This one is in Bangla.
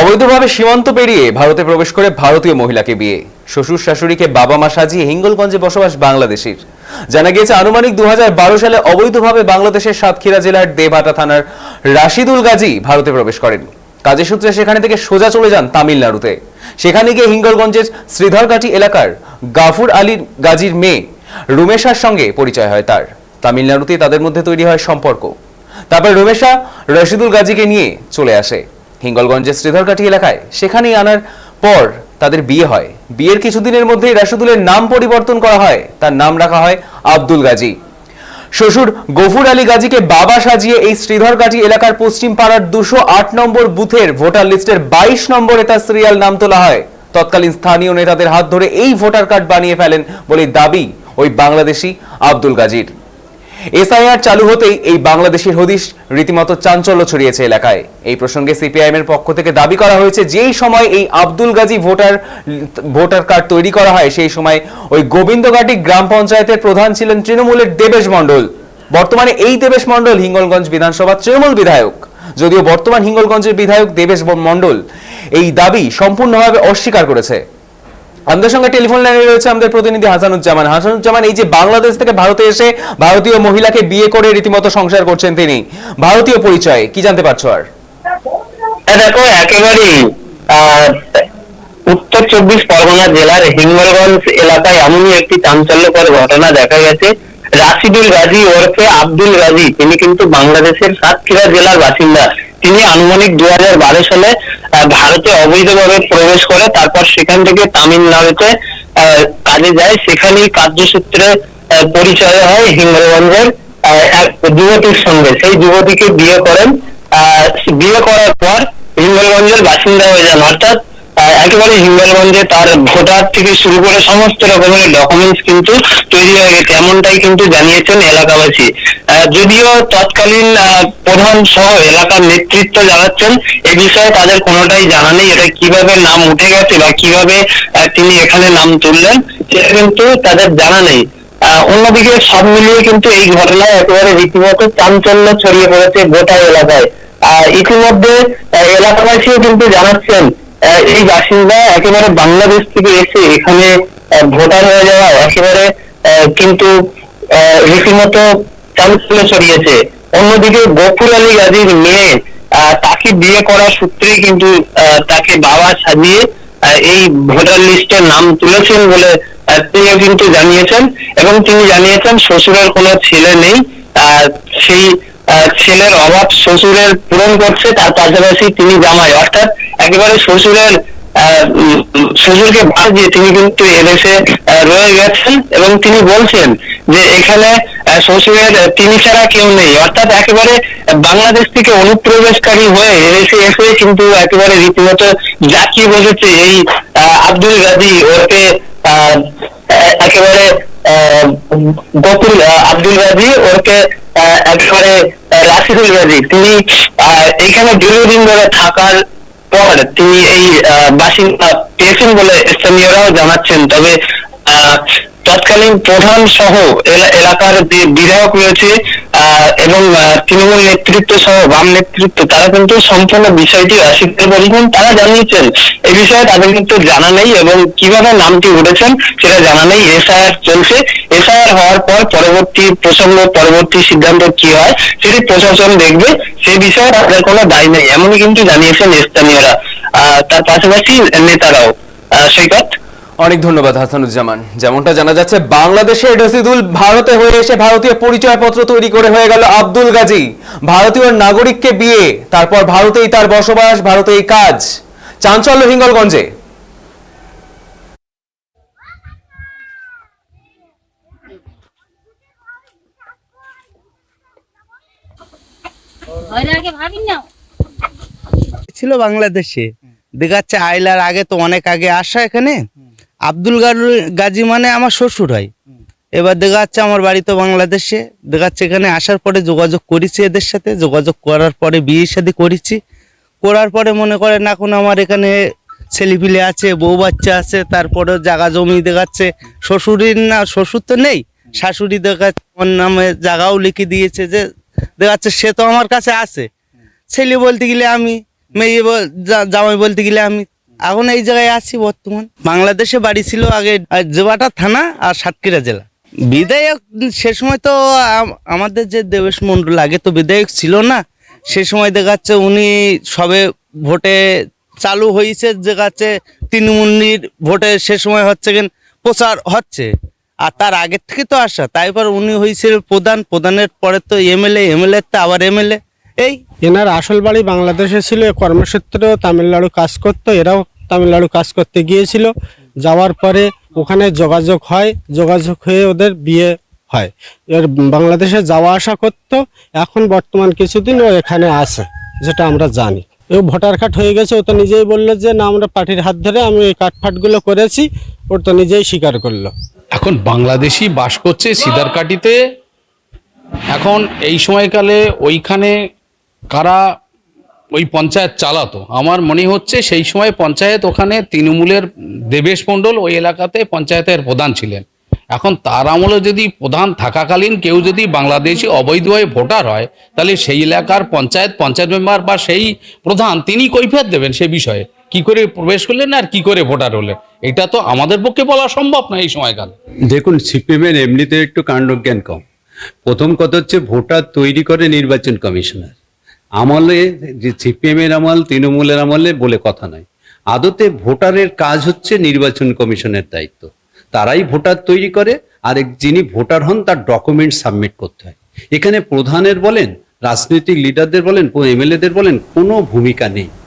অবৈধভাবে সীমান্ত পেরিয়ে ভারতে প্রবেশ করে ভারতীয় মহিলাকে বিয়ে। শ্বশুর শাশুড়িকে বাবা মা সাজিয়ে হিঙ্গলগঞ্জে বসবাস বাংলাদেশির। জানা গিয়েছে, আনুমানিক দু হাজার বারো সালে অবৈধভাবে বাংলাদেশের সাতক্ষীরা জেলার দেবহাটা থানার রাশিদুল গাজী ভারতে প্রবেশ করেন। কাজের সূত্রে সেখানে থেকে সোজা চলে যান তামিলনাড়ুতে। সেখানে গিয়ে হিঙ্গলগঞ্জের শ্রীধরঘাটি এলাকার গাফুর আলী গাজীর মেয়ে রুমেশার সঙ্গে পরিচয় হয় তার। তামিলনাড়ুতে তাদের মধ্যে তৈরি হয় সম্পর্ক। তারপর রমেশা, রশিদুল গাজীকে নিয়ে চলে আসে। হিঙ্গলগঞ্জের শ্রীধরকাঠি এলাকায় সেখানেই আনার পর তাদের বিয়ে হয়। বিয়ের কিছুদিনের মধ্যেই রাশিদুলের নাম পরিবর্তন করা হয়। তার নাম রাখা হয় আব্দুল গাজী। শ্বশুর গফুর আলী গাজীকে বাবা সাজিয়ে এই শ্রীধরকাঠি এলাকার পশ্চিম পাড়ার দুশো আট নম্বর বুথের ভোটার লিস্টের বাইশ নম্বরে তার সিরিয়াল নাম তোলা হয়। তৎকালীন স্থানীয় নেতাদের হাত ধরে এই ভোটার কার্ড বানিয়ে ফেলেন বলে দাবি ওই বাংলাদেশি আব্দুল গাজীর। এসআইআর চালু হতেই এই বাংলাদেশের হদিশ রীতিমতো চাঞ্চল্য ছড়িয়েছে এলাকায়। এই প্রসঙ্গে সিপিআইএম এর পক্ষ থেকে দাবি করা হয়েছে, যেই সময় এই Abdul Gazi voter voter card তৈরি করা হয়, সেই সময় ওই গোবিন্দঘাটি গ্রাম পঞ্চায়েতের প্রধান ছিলেন তৃণমূলের দেবেশ মণ্ডল। বর্তমানে এই দেবেশ মণ্ডল হিঙ্গলগঞ্জ বিধানসভা তৃণমূল বিধায়ক, যদিও বর্তমান হিঙ্গলগঞ্জের বিধায়ক দেবেশ মণ্ডল এই দাবি সম্পূর্ণভাবে অস্বীকার করেছে। আমাদের সঙ্গে টেলিফোন লাইনে রয়েছে আমাদের প্রতিনিধি হাসানুজ্জামান। হাসানুজ্জামান, এই যে বাংলাদেশ থেকে ভারতে এসে ভারতীয় মহিলাকে বিয়ে করে রীতিমতো সংসার করছেন তিনি, ভারতীয় পরিচয় কি জানতে পারছ আর? দেখো, একেবারেই উত্তর চব্বিশ পরগনা জেলার হিঙ্গলগঞ্জ এলাকায় এমনই একটি চাঞ্চল্যকর ঘটনা দেখা গেছে। রাশিদুল গাজী ওরফে আব্দুল গাজী, তিনি কিন্তু বাংলাদেশের সাতক্ষীরা জেলার বাসিন্দা। তিনি আনুমানিক দু হাজার বারো সালে ভারতে অবৈধভাবে প্রবেশ করে, তারপর সেখান থেকে তামিলনাড়ুতে কাজে যায়। সেখানেই কার্যসূত্রে পরিচয় হয় হিঙ্গলগঞ্জের এক যুবতীর সঙ্গে। সেই যুবতীকে বিয়ে করেন বিয়ে করার পর হিঙ্গলগঞ্জের বাসিন্দা হয়ে যান। অর্থাৎ একেবারে হিঙ্গলগঞ্জে তার ভোটার থেকে শুরু করে সমস্ত রকমের ডকুমেন্টস কিন্তু তৈরি হয়ে গেছে এমনটাই কিন্তু জানিয়েছেন এলাকাবাসী। যদিও তৎকালীন প্রধান সহ এলাকার নেতৃত্ব জানাচ্ছেন এ বিষয়ে তাদের কোনোটাই জানা নেই এটা কীভাবে নাম উঠে গেছে বা কীভাবে তিনি এখানে নাম তুললেন সেটা কিন্তু তাদের জানা নেই। অন্যদিকে সব মিলিয়ে কিন্তু এই ঘটনায় একেবারে রীতিমতো চাঞ্চল্য ছড়িয়ে পড়েছে গোটা এলাকায়। আহ, ইতিমধ্যে এলাকাবাসীও কিন্তু জানাচ্ছেন এই বাসিন্দা একেবারে বাংলাদেশ থেকে এসে এখানে ভোটার হয়ে যাওয়া একেবারে কিন্তু রীতিমতো চাঞ্চল্য ছড়িয়েছে। অন্যদিকে গফুর আলী গাজীর মেয়ে তাকে বিয়ে করার সূত্রেই কিন্তু তাকে বাবা সাজিয়ে এই ভোটার লিস্টে নাম তুলেছেন বলে তিনিও কিন্তু জানিয়েছেন। এবং তিনি জানিয়েছেন, শ্বশুরের কোনো ছেলে নেই সেই ছেলের অভাব শ্বশুরের পূরণ করছে তার পাশাপাশি তিনি জামাই। অর্থাৎ একেবারে শ্বশুরের শ্বশুরকে বাদ দিয়ে তিনি কিন্তু এদেশে রয়ে গেছেন এবং তিনি বলছেন যে এখানে শ্বশুরের তিনি ছাড়া কেউ নেই। অর্থাৎ একেবারে বাংলাদেশ থেকে অনুপ্রবেশকারী হয়ে এদেশে এসে কিন্তু একেবারে রীতিমতো জাকিয়ে বসেছে এই আব্দুল গাজী। ওকে একেবারে আহ, আব্দুল গাজী ওকে একেবারে রাশিদুল গাজী তিনি এখানে দীর্ঘদিন ধরে থাকার পর তিনি এই বাসিন্দা পেয়েছেন বলে স্থানীয়রাও জানাচ্ছেন। তবে আহ, তৎকালীন প্রধান সহ এলাকার যে বিধায়ক রয়েছে এবং তৃণমূল নেতৃত্ব সহ বাম নেতৃত্ব, তারা কিন্তু সম্পূর্ণ বিষয়টি অস্বীকার করেছেন তারা জানিয়েছেন। এই বিষয়ে তাদের কিন্তু জানা নেই এবং কীভাবে নামটি উঠেছেন সেটা জানা নেই। এসআইআর চলছে। এসআইআর হওয়ার পর পরবর্তী প্রসঙ্গ, পরবর্তী সিদ্ধান্ত কি হয় সেটি প্রশাসন দেখবে। সেই বিষয়ে তাদের কোনো দায় নেই, এমনই কিন্তু জানিয়েছেন স্থানীয়রা। তার পাশাপাশি নেতারাও। সৈকত। অনেক ধন্যবাদ হাসানুজ্জামান। যেমনটা জানা যাচ্ছে, বাংলাদেশের রসিদুল ভারতে হয়ে এসে ভারতীয় পরিচয়পত্র তৈরি করে হয়ে গেল আব্দুল গাজী। ভারতীয় নাগরিককে বিয়ে, তারপর ভারতেই তার বসবাস, ভারতেই কাজ। চাঞ্চল্য হিঙ্গলগঞ্জে। ছিল বাংলাদেশে। দেখাচ্ছে আইলার আগে তো অনেক আগে আসা এখানে। আব্দুল গাজী মানে আমার শ্বশুর হয়। এবার দেখা যাচ্ছে আমার বাড়ি তো বাংলাদেশে। দেখাচ্ছে এখানে আসার পরে যোগাযোগ করেছি এদের সাথে। যোগাযোগ করার পরে বিয়ে সাথে করেছি। করার পরে মনে করেন এখন আমার এখানে ছেলেপিলে আছে, বউ বাচ্চা আছে তারপরে জাগা জমি দেখাচ্ছে। শ্বশুরের না, শ্বশুর তো নেই। শাশুড়ি দেখাচ্ছে আমার নামে জায়গাও লিখে দিয়েছে যে, দেখাচ্ছে সে তো আমার কাছে আছে। ছেলে বলতে গেলে আমি, মেয়ে জামাই বলতে গেলে আমি এখন এই জায়গায় আছি বর্তমান। বাংলাদেশে বাড়ি ছিল আগে জোবাটা থানা আর সাতক্ষীরা জেলা। বিধায়ক সে সময় তো আমাদের যে দেবেশ মন্ডল আগে তো বিধায়ক ছিল না, সে সময় দেখাচ্ছে উনি সবে ভোটে চালু হয়েছে দেখাচ্ছে তৃণমূলীর ভোটে সে সময় হচ্ছে কেন প্রচার হচ্ছে। আর তার আগের থেকে তো আসা তারপর উনি হয়েছিল প্রধান, প্রধানের পরে তো এমএলএ এমএলএ তো আবার এমএলএ। এই, এনার আসল বাড়ি বাংলাদেশে ছিল, এ কর্মসূত্রেও তামিলনাড়ু কাজ করতো, এরাও তামিলনাড়ু কাজ করতে গিয়েছিল। যাওয়ার পরে ওখানে যোগাযোগ হয়, যোগাযোগ হয়ে ওদের বিয়ে হয়। এর বাংলাদেশে যাওয়া আসা করতো, এখন বর্তমান কিছুদিন ও এখানে আছে, যেটা আমরা জানি। ও ভোটার কার্ড হয়ে গেছে, ও তো নিজেই বলল যে, না, আমরা পার্টির হাত ধরে আমি এই কার্ড ফাটগুলো করেছি। ওর তো নিজেই স্বীকার করল। এখন বাংলাদেশি বাস করছে সিদারকাটিতে এখন এই সময়কালে ওইখানে কারা ওই পঞ্চায়েত চালাতো? আমার মনে হচ্ছে সেই সময় পঞ্চায়েত ওখানে তৃণমূলের দেবেশ মণ্ডল ওই এলাকাতে পঞ্চায়েতের প্রধান ছিলেন। এখন তার আমলে যদি প্রধান থাকাকালীন কেউ যদি বাংলাদেশি অবৈধভাবে ভোটার হয়, তাহলে সেই এলাকার পঞ্চায়েত পঞ্চায়েত মেম্বার বা সেই প্রধান, তিনি কৈফিয়ত দেবেন সে বিষয়ে। কি করে প্রবেশ করলেন আর কি করে ভোটার হলেন? এটা তো আমাদের পক্ষে বলা সম্ভব না এই সময়কাল। দেখুন, সিপিএমের এমনিতে একটু কাণ্ডজ্ঞান কম। প্রথম কথা হচ্ছে ভোটার তৈরি করে নির্বাচন কমিশনার। আমলে, যে সিপিএমের আমল, তৃণমূলের আমলে বলে কথা নয়। আদতে ভোটারের কাজ হচ্ছে নির্বাচন কমিশনের দায়িত্ব। তারাই ভোটার তৈরি করে, আর যিনি ভোটার হন তার ডকুমেন্ট সাবমিট করতে হয়। এখানে প্রধানের বলেন, রাজনৈতিক লিডারদের বলেন এমএলএদের বলেন, কোনো ভূমিকা নেই।